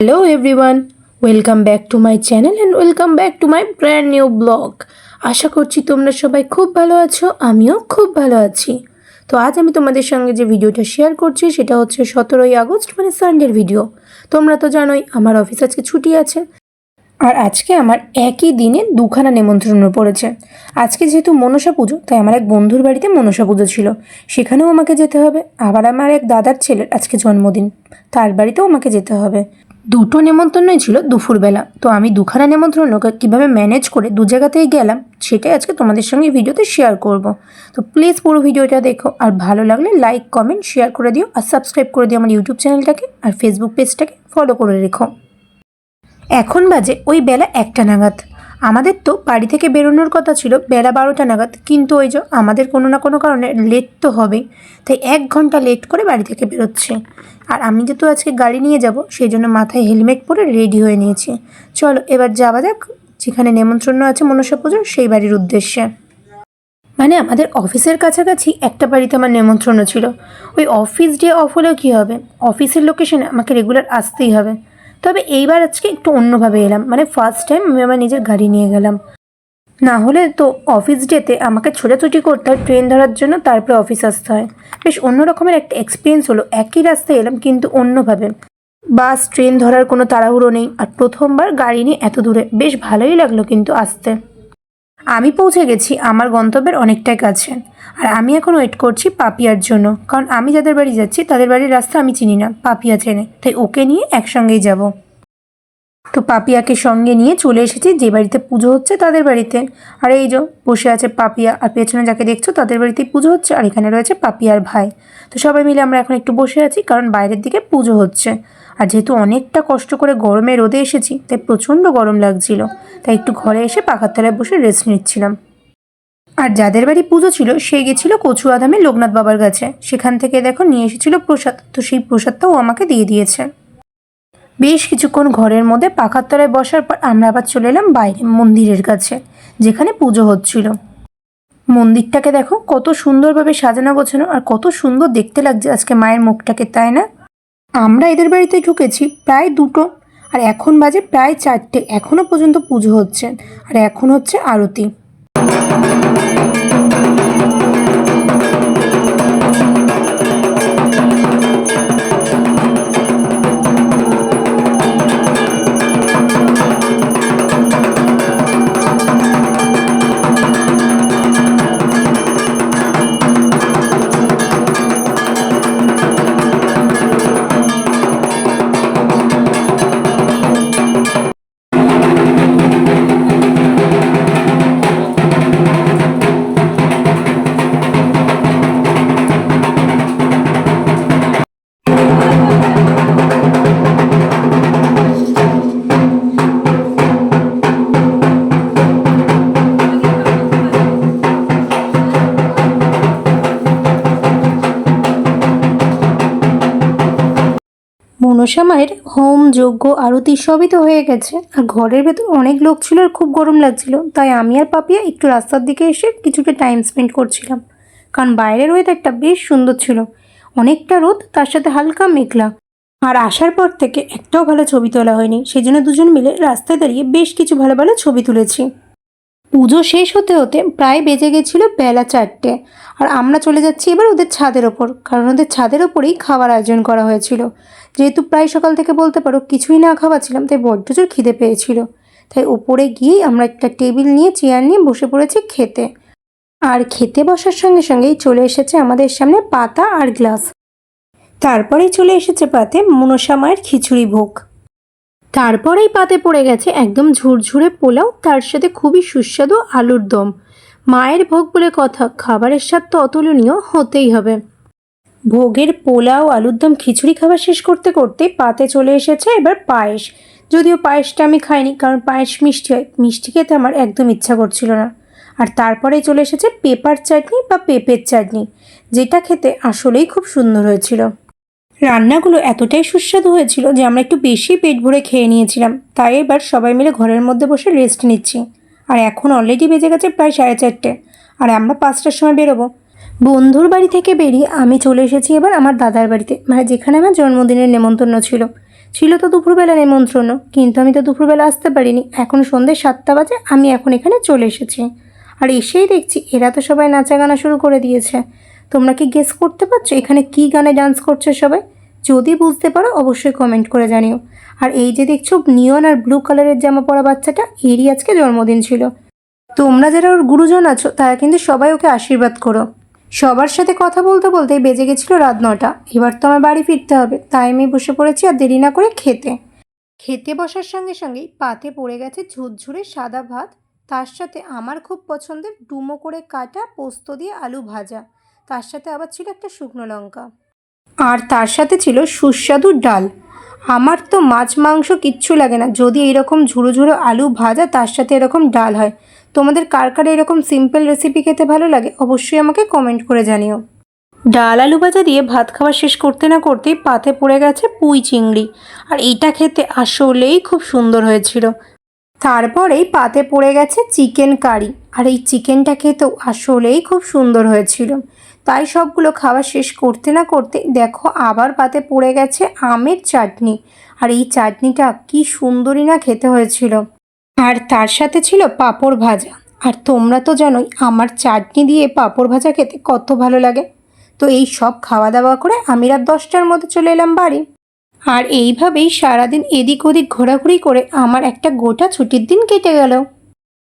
Hello everyone welcome back to my channel and welcome back to my brand new blog আশা করছি তোমরা সবাই খুব ভালো আছো, আমিও খুব ভালো আছি। তো আজ আমি তোমাদের সঙ্গে যে ভিডিওটা শেয়ার করছি সেটা হচ্ছে সতেরোই আগস্ট মানে সানডের ভিডিও তোমরা তো জানোই আমার অফিস আজকে ছুটি আছে। আর আজকে আমার একই দিনে দুখানা নেমন্ত্রণ পড়েছে। আজকে যেহেতু মনসা পুজো, তাই আমার এক বন্ধুর বাড়িতে মনসা পুজো ছিল। সেখানেও আমাকে যেতে হবে। আবার আমার এক দাদার ছেলের আজকে জন্মদিন, তার বাড়িতেও আমাকে যেতে হবে। দুটো নেমন্তন্নই ছিল দুপুরবেলা। তো আমি দুখানা নেমন্ত্রণকে কীভাবে ম্যানেজ করে দু জায়গাতেই গেলাম, সেটাই আজকে তোমাদের সঙ্গে ভিডিওতে শেয়ার করব। তো প্লিজ পুরো ভিডিওটা দেখো, আর ভালো লাগলে লাইক কমেন্ট শেয়ার করে দিও, আর সাবস্ক্রাইব করে দিও আমার ইউটিউব চ্যানেলটাকে আর ফেসবুক পেজটাকে ফলো করে রেখো। এখন বাজে ওই বেলা একটা নাগাদ। আমাদের তো বাড়ি থেকে বেরোনোর কথা ছিল বেলা বারোটা নাগাদ, কিন্তু ওই যে আমাদের কোনো না কোনো কারণে লেট তো হবেই। তাই এক ঘণ্টা লেট করে বাড়ি থেকে বেরোচ্ছে। আর আমি যেহেতু আজকে গাড়ি নিয়ে যাব, সেই জন্য মাথায় হেলমেট পরে রেডি হয়ে নিয়েছি। চলো, এবার যাওয়া যাক। যেখানে নেমন্ত্রণ আছে মনসা পুজোর, সেই বাড়ির উদ্দেশ্যে। মানে আমাদের অফিসের কাছাকাছি একটা বাড়িতে আমার নেমন্ত্রণ ছিল। ওই অফিস ডে অফ হলেও কী হবে? অফিসের লোকেশনে আমাকে রেগুলার আসতেই হবে। তবে এইবার আজকে একটু অন্যভাবে এলাম। মানে ফার্স্ট টাইম আমি আমার নিজের গাড়ি নিয়ে গেলাম। না হলে তো অফিস ডেতে আমাকে ছোটাছুটি করতে হয় ট্রেন ধরার জন্য, তারপরে অফিস আসতে হয়। বেশ অন্য রকমের একটা এক্সপিরিয়েন্স হলো। একই রাস্তায় এলাম কিন্তু অন্যভাবে। বাস ট্রেন ধরার কোনো তাড়াহুড়ো নেই। আর প্রথমবার গাড়ি নিয়ে এত দূরে। বেশ ভালোই লাগল কিন্তু আসতে। আমি পৌঁছে গেছি আমার গন্তব্যের অনেকটাই কাছে। আর আমি এখন ওয়েট করছি পাপিয়ার জন্য। কারণ আমি যাদের বাড়ি যাচ্ছি, তাদের বাড়ির রাস্তা আমি চিনি না। পাপিয়া চেনে। তাই ওকে নিয়ে একসঙ্গেই যাব। তো পাপিয়াকে সঙ্গে নিয়ে চলে এসেছি। যে বাড়িতে পুজো হচ্ছে তাদের বাড়িতে। আর এই যে বসে আছে পাপিয়া, আর পেছনে যাকে দেখছ তাদের বাড়িতেই পুজো হচ্ছে। আর এখানে রয়েছে পাপিয়ার ভাই। তো সবাই মিলে আমরা এখন একটু বসে আছি, কারণ বাইরের দিকে পুজো হচ্ছে। আর যেহেতু অনেকটা কষ্ট করে গরমে রোদে এসেছি, তাই প্রচণ্ড গরম লাগছিল। তাই একটু ঘরে এসে পাখার তলায় বসে রেস্ট নিচ্ছিলাম। আর যাদের বাড়ি পুজো ছিল, সে গেছিল কচুয়াধামে লোকনাথ বাবার কাছে। সেখান থেকে দেখো নিয়ে এসেছিল প্রসাদ। তো সেই প্রসাদটাও আমাকে দিয়ে দিয়েছে। বেশ কিছুক্ষণ ঘরের মধ্যে পাখার তলায় বসার পর আমরা আবার চলে এলাম বাইরে, মন্দিরের কাছে, যেখানে পুজো হচ্ছিল। মন্দিরটাকে দেখো কত সুন্দরভাবে সাজানো গোছানো আর কত সুন্দর দেখতে লাগছে আজকে মায়ের মুখটাকে, তাই না? আমরা এদের বাড়িতে ঢুকেছি প্রায় দুটো, আর এখন বাজে প্রায় চারটে। এখনও পর্যন্ত পুজো হচ্ছে, আর এখন হচ্ছে আরতি। মনসা মায়ের হোম, যজ্ঞ, আরতি সবই তো হয়ে গেছে। আর ঘরের ভেতর অনেক লোক ছিল আর খুব গরম লাগছিল। তাই আমি আর পাপিয়া একটু রাস্তার দিকে এসে কিছুটা টাইম স্পেন্ড করছিলাম। কারণ বাইরের ওয়েদারটা বেশ সুন্দর ছিল। অনেকটা রোদ, তার সাথে হালকা মেঘলা। আর আসার পর থেকে একটাও ভালো ছবি তোলা হয়নি। সেই জন্য দুজন মিলে রাস্তায় দাঁড়িয়ে বেশ কিছু ভালো ভালো ছবি তুলেছি। পুজো শেষ হতে হতে প্রায় বেজে গেছিল বেলা চারটে। আর আমরা চলে যাচ্ছি এবার ওদের ছাদের ওপর, কারণ ওদের ছাদের ওপরেই খাবার আয়োজন করা হয়েছিল। যেহেতু প্রায় সকাল থেকে বলতে পারো কিছুই না খাওয়া ছিলাম তাই বড্ড জোর খিদে পেয়েছিল। তাই ওপরে গিয়েই আমরা একটা টেবিল নিয়ে, চেয়ার নিয়ে বসে পড়েছি খেতে। আর খেতে বসার সঙ্গে সঙ্গেই চলে এসেছে আমাদের সামনে পাতা আর গ্লাস। তারপরেই চলে এসেছে পাতে মনসা মায়ের খিচুড়ি ভোগ। তারপরেই পাতে পড়ে গেছে একদম ঝুরঝুরে পোলাও, তার সাথে খুবই সুস্বাদু আলুর দম। মায়ের ভোগ বলে কথা, খাবারের স্বাদ তো অতুলনীয়, হতেই হবে। ভোগের পোলাও, আলুর দম, খিচুড়ি খাবার শেষ করতে করতে পাতে চলে এসেছে এবার পায়েস। যদিও পায়েসটা আমি খাইনি, কারণ পায়েস মিষ্টি হয়, মিষ্টি খেতে আমার একদম ইচ্ছা করছিল না। আর তারপরে চলে এসেছে পেপার চাটনি বা পেঁপের চাটনি, যেটা খেতে আসলেই খুব সুন্দর হয়েছিল। রান্নাগুলো এতটাই সুস্বাদু হয়েছিল যে আমরা একটু বেশি পেট ভরে খেয়ে নিয়েছিলাম। তাই এবার সবাই মিলে ঘরের মধ্যে বসে রেস্ট নিচ্ছি। আর এখন অলরেডি বেজে গেছে প্রায় সাড়ে চারটে। আর আমরা পাঁচটার সময় বেরোবো। বন্ধুর বাড়ি থেকে বেরিয়ে আমি চলে এসেছি এবার আমার দাদার বাড়িতে। মানে যেখানে আমার জন্মদিনের নেমন্তন্ন ছিল। ছিল তো দুপুরবেলা নেমন্ত্রণ কিন্তু আমি তো দুপুরবেলা আসতে পারিনি। এখন সন্ধ্যে সাতটা বাজে, আমি এখন এখানে চলে এসেছি। আর এসেই দেখছি এরা তো সবাই নাচা গানা শুরু করে দিয়েছে। তোমরা কি গেস করতে পারছ? এখানে কি গানে ডান্স করছে সবাই? যদি বুঝতে পারো, অবশ্যই কমেন্ট করে জানিও। আর এই যে দেখছ নিয়ন আর ব্লু কালারের জামা পরা বাচ্চাটা, এরই আজকে জন্মদিন ছিল। তোমরা যারা ওর গুরুজন আছো, তারা কিন্তু সবাই ওকে আশীর্বাদ করো। সবার সাথে কথা বলতে বলতে বেজে গেছিল রাত নটা এবার তো আমার বাড়ি ফিরতে হবে, তাই আমি বসে পড়েছি আর দেরি না করে খেতে। খেতে বসার সঙ্গে সঙ্গেই পাতে পড়ে গেছে ঝুরঝুরে সাদা ভাত। তার সাথে আমার খুব পছন্দের ডুমো করে কাটা পোস্ত দিয়ে আলু ভাজা। তার সাথে আবার ছিল একটা শুকনো লঙ্কা। আর তার সাথে ছিল সুস্বাদু ডাল। আমার তো মাছ মাংস কিচ্ছু লাগে না। যদি এরকম ঝুড়ো ঝুড়ো আলু ভাজা, তার সাথে এরকম ডাল হয়। তোমাদের কার কার এরকম সিম্পল রেসিপি খেতে ভালো লাগে, অবশ্যই আমাকে কমেন্ট করে জানিও। ডাল আলু ভাজা দিয়ে ভাত খাওয়া শেষ করতে না করতেই পাতে পড়ে গেছে পুঁই চিংড়ি। আর এইটা খেতে আসলেই খুব সুন্দর হয়েছিল। তারপরেই পাতে পড়ে গেছে চিকেন কারি। আর এই চিকেনটা খেতেও আসলেই খুব সুন্দর হয়েছিল। তাই সবগুলো খাওয়া শেষ করতে না করতে দেখো আবার পাতে পড়ে গেছে আমের চাটনি। আর এই চাটনিটা কি সুন্দরই না খেতে হয়েছিল। আর তার সাথে ছিল পাঁপড় ভাজা। আর তোমরা তো জানোই আমার চাটনি দিয়ে পাঁপড় ভাজা খেতে কত ভালো লাগে। তো এই সব খাওয়া দাওয়া করে আমি রাত দশটার মধ্যে চলে এলাম বাড়ি। আর এইভাবেই সারাদিন এদিক ওদিক ঘোরাঘুরি করে আমার একটা গোটা ছুটির দিন কেটে গেল।